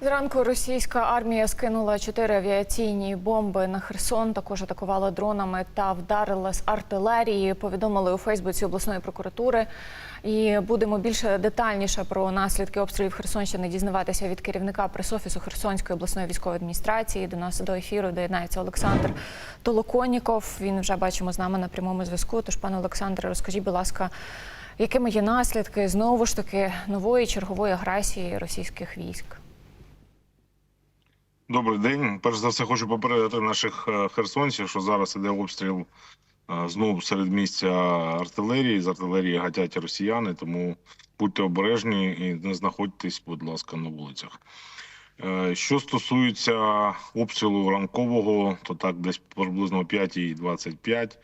Зранку російська армія скинула чотири авіаційні бомби на Херсон. Також атакувала дронами та вдарила з артилерії. Повідомили у Фейсбуці обласної прокуратури. І будемо більше детальніше про наслідки обстрілів Херсонщини дізнаватися від керівника пресофісу Херсонської обласної військової адміністрації. До нас до ефіру доєднається Олександр Толоконіков. Він вже бачимо з нами на прямому зв'язку. Тож, пане Олександре, розкажіть, будь ласка, якими є наслідки знову ж таки нової чергової агресії російських військ? Добрий день. Перш за все, хочу попередити наших е, херсонців, що зараз іде обстріл е, знову серед місця артилерії. З артилерії гатять росіяни, тому будьте обережні і не знаходьтесь, будь ласка, на вулицях. Е, Що стосується обстрілу ранкового, то так десь приблизно о 5.25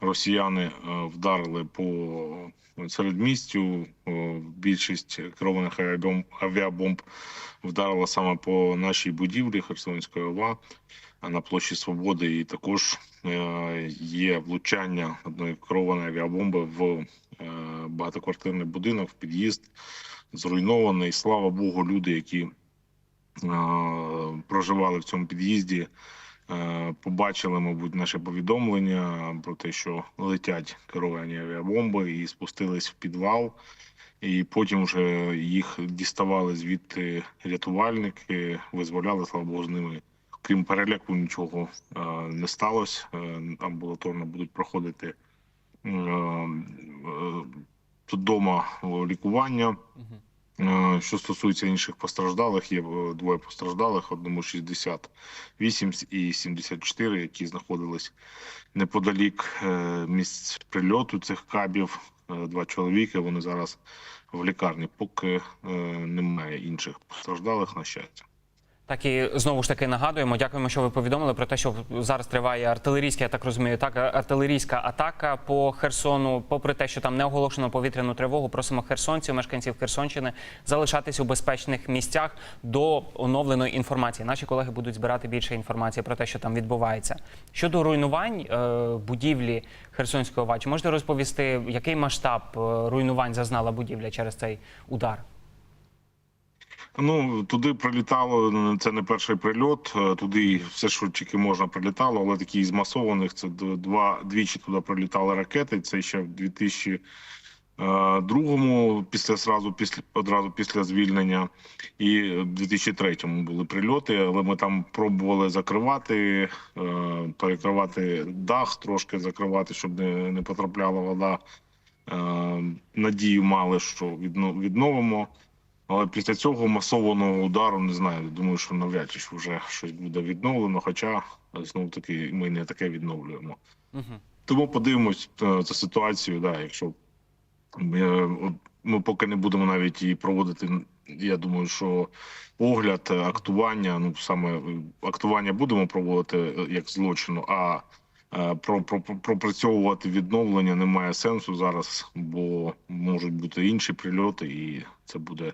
росіяни е, вдарили по середмістю. Е, Більшість керованих авіабомб, вдарила саме по нашій будівлі Херсонської ОВА на площі Свободи. І також є влучання одної керованої авіабомби в багатоквартирний будинок, в під'їзд зруйнований. Слава Богу, люди, які проживали в цьому під'їзді, е, побачили, мабуть, наше повідомлення про те, що летять керовані авіабомби, і спустились в підвал. І потім вже їх діставали звідти рятувальники, визволяли, слава Богу, з ними. Крім переляку, нічого е, не сталося. Е, амбулаторно будуть проходити е, е, вдома лікування. Е, Що стосується інших постраждалих, є е, двоє постраждалих, одному 68 і 74, які знаходились неподалік е, місць прильоту цих кабів. Е, Два чоловіки. Вони зараз в лікарні, поки е, немає інших постраждалих, на щастя. Так і знову ж таки нагадуємо. Дякуємо, що ви повідомили про те, що зараз триває артилерійська, я так розумію, так артилерійська атака по Херсону. Попри те, що там не оголошено повітряну тривогу, просимо херсонців, мешканців Херсонщини залишатись у безпечних місцях до оновленої інформації. Наші колеги будуть збирати більше інформації про те, що там відбувається. Щодо руйнувань е, будівлі Херсонської ОВА, чи можете розповісти, який масштаб е, руйнувань зазнала будівля через цей удар? Ну туди прилітало. Це не перший прильот. е, Туди все, що тільки можна, прилітало, але такі з масованих це два двічі туди прилітали ракети. Це ще в 2002-му, після сразу після одразу після звільнення, і в 2003-му були прильоти. Але ми там пробували закривати, е, перекривати дах, трошки закривати, щоб не, не потрапляла вода. Е, Надію мали, що відно- відновимо. Але після цього масованого удару не знаю. Думаю, що навряд чи вже щось буде відновлено. Хоча знову таки ми не таке відновлюємо. Угу. Тому подивимось е, за ситуацію. Да, якщо ми, е, ми поки не будемо навіть і проводити. Я думаю, що огляд, е, актування, ну саме е, актування будемо проводити е, як злочину, а е, про, про, про- пропрацьовувати відновлення немає сенсу зараз, бо можуть бути інші прильоти, і це буде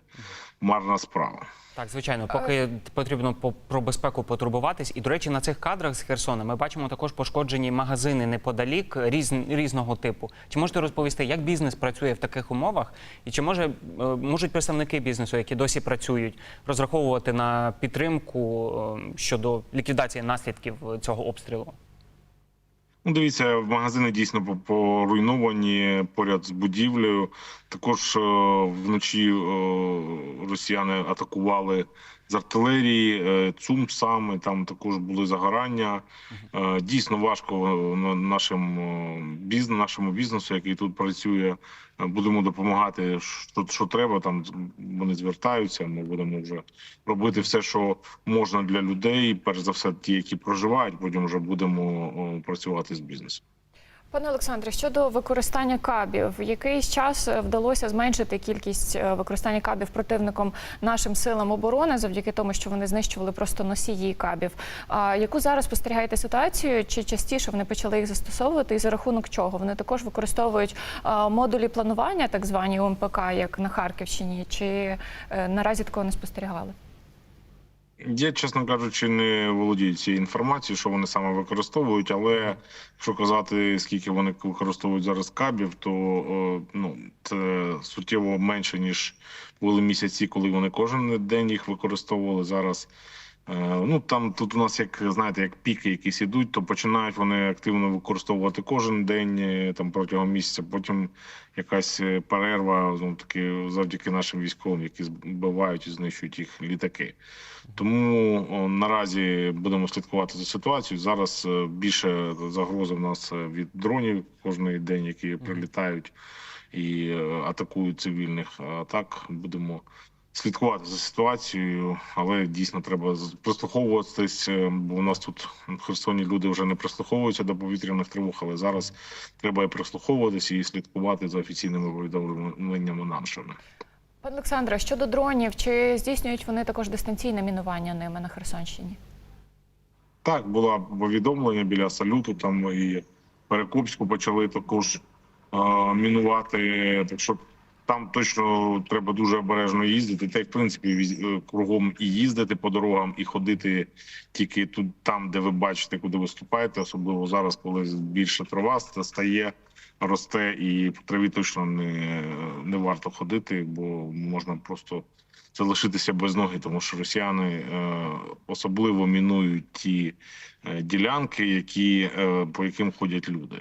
марна справа. Так, звичайно, поки потрібно по про безпеку потурбуватись. І до речі, на цих кадрах з Херсона ми бачимо також пошкоджені магазини неподалік різ, різного типу. Чи можете розповісти, як бізнес працює в таких умовах, і чи може е, можуть представники бізнесу, які досі працюють, розраховувати на підтримку е, щодо ліквідації наслідків цього обстрілу? Ну, дивіться, магазини дійсно по- поруйновані поряд з будівлею. Також е, вночі е, росіяни атакували з артилерії, е, ЦУМ саме там також були загорання. Е, дійсно важко е, на- нашим е, бізнес, нашому бізнесу, який тут працює. Будемо допомагати, що, що треба. Там вони звертаються. Ми будемо вже робити все, що можна для людей. Перш за все, ті, які проживають. Потім вже будемо працювати з бізнесом. Пане Олександре, щодо використання кабів, якийсь час вдалося зменшити кількість е, використання кабів противником нашим силам оборони завдяки тому, що вони знищували просто носії кабів. А яку зараз спостерігаєте ситуацію? Чи частіше вони почали їх застосовувати, і за рахунок чого вони також використовують е, модулі планування, так звані УМПК, як на Харківщині, чи е, наразі такого не спостерігали? Я, чесно кажучи, не володію цією інформацією, що вони саме використовують, але якщо казати, скільки вони використовують зараз кабів, то ну це суттєво менше ніж були місяці, коли вони кожен день їх використовували. Зараз е, ну там тут у нас як знаєте, як піки якісь ідуть, то починають вони активно використовувати кожен день е, там протягом місяця. Потім якась е, перерва знову таки завдяки нашим військовим, які збивають і знищують їх літаки. Тому о, наразі будемо слідкувати за ситуацією. Зараз е, більше загрози в нас е, від дронів кожний день, які прилітають і е, атакують цивільних. А так будемо слідкувати за ситуацією, але дійсно треба прислуховуватись, е, бо у нас тут в Херсоні люди вже не прислуховуються до повітряних тривог, але зараз треба і прислуховуватися і слідкувати за офіційними повідомленнями нашими. Пане Олександре, щодо дронів, чи здійснюють вони також дистанційне мінування ними на Херсонщині? Так, було повідомлення біля салюту, там і Перекопську почали також е, мінувати. Так що там точно треба дуже обережно їздити. Та й в принципі е, кругом і їздити по дорогам, і ходити тільки тут, там, де ви бачите, куди виступаєте, особливо зараз, коли більше трава стає, росте, і по траві точно не, не варто ходити, бо можна просто залишитися без ноги, тому що росіяни е, особливо мінують ті е, ділянки, які е, по яким ходять люди.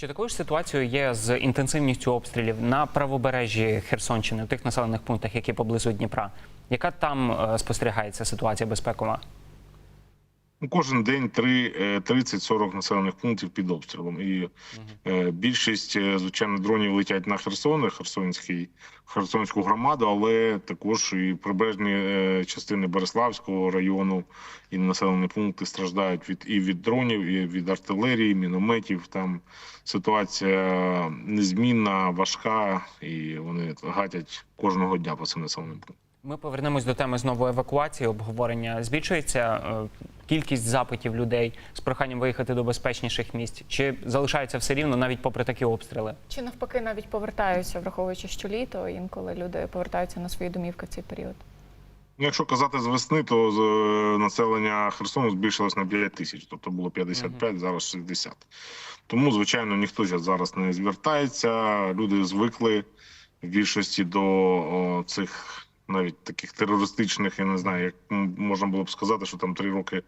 Чи такою ж ситуацією є з інтенсивністю обстрілів на правобережжі Херсонщини, в тих населених пунктах, які поблизу Дніпра? Яка там е, спостерігається ситуація безпекова? Ну, Кожен день три, е, 30-40 населених пунктів під обстрілом. І е, більшість, е, звичайно, дронів летять на Херсон, Херсонський, Херсонську громаду, але також і прибережні частини Береславського району і населені пункти страждають від і від дронів, і від артилерії, мінометів. Там ситуація незмінна, важка, і вони гатять кожного дня по цим населеним пунктам. Ми повернемось до теми знову евакуації, обговорення. Збільшується кількість запитів людей з проханням виїхати до безпечніших місць? Чи залишається все рівно навіть попри такі обстріли? Чи навпаки навіть повертаються, враховуючи, що літо інколи люди повертаються на свої домівки в цей період? Ну, якщо казати з весни, то з, е, населення Херсону збільшилось на 5 тисяч, тобто було 55, зараз 60. Тому, звичайно, ніхто ж зараз не звертається. Люди звикли в більшості до о, цих навіть таких терористичних, я не знаю, як можна було б сказати, що там три роки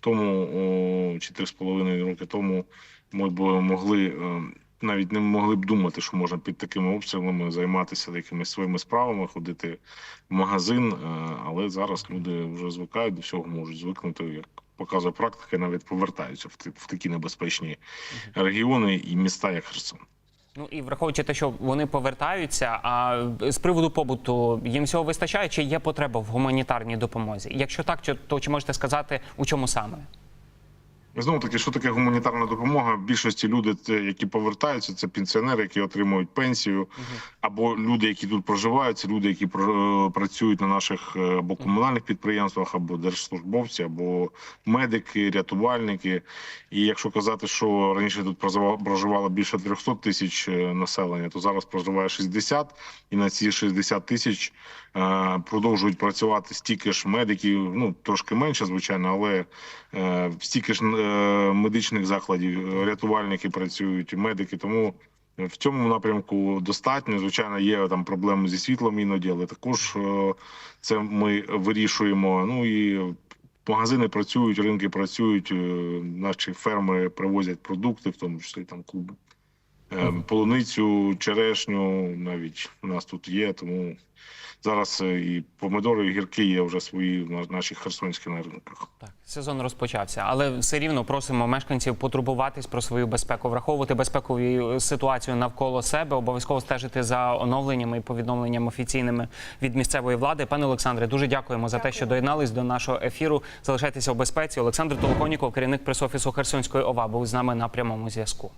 тому чи три з половиною роки тому ми б могли. е, Навіть не могли б думати, що можна під такими обстрілами займатися якимись своїми справами, ходити в магазин, е, але зараз люди вже звикають до всього, можуть звикнути, як показує практика, навіть повертаються в такі небезпечні регіони і міста, як Херсон. Ну і враховуючи те, що вони повертаються, а з приводу побуту їм всього вистачає, чи є потреба в гуманітарній допомозі? Якщо так, то чи можете сказати, у чому саме? Знову таки, що таке гуманітарна допомога? Більшості люди, які повертаються, це пенсіонери, які отримують пенсію, або люди, які тут проживають, це люди, які про- працюють на наших е, або комунальних підприємствах, або держслужбовці, або медики, рятувальники. І якщо казати, що раніше тут проживало- більше 300 тисяч е, населення, то зараз проживає 60, і на ці 60 тисяч е, продовжують працювати стільки ж медиків, ну трошки менше, звичайно, але е, стільки ж е, медичних закладів, е, рятувальники працюють, медики. Тому в цьому напрямку достатньо. Звичайно, є там проблеми зі світлом іноді, але також е, це ми вирішуємо. Ну і магазини працюють, ринки працюють. е, Наші ферми привозять продукти, в тому числі там клуб. Е, Полуницю, черешню навіть у нас тут є, тому зараз е, і помидори, і гірки є вже свої на наших херсонських на ринках. Так, сезон розпочався, але все рівно просимо мешканців потурбуватись про свою безпеку, враховувати безпекову ситуацію навколо себе, обов'язково стежити за оновленнями і повідомленнями офіційними від місцевої влади. Пане Олександре, дуже дякуємо за те, що доєднались до нашого ефіру. Залишайтеся у безпеці. Олександр Толоконіков, керівник пресофісу Херсонської ОВА, був з нами на прямому зв'язку.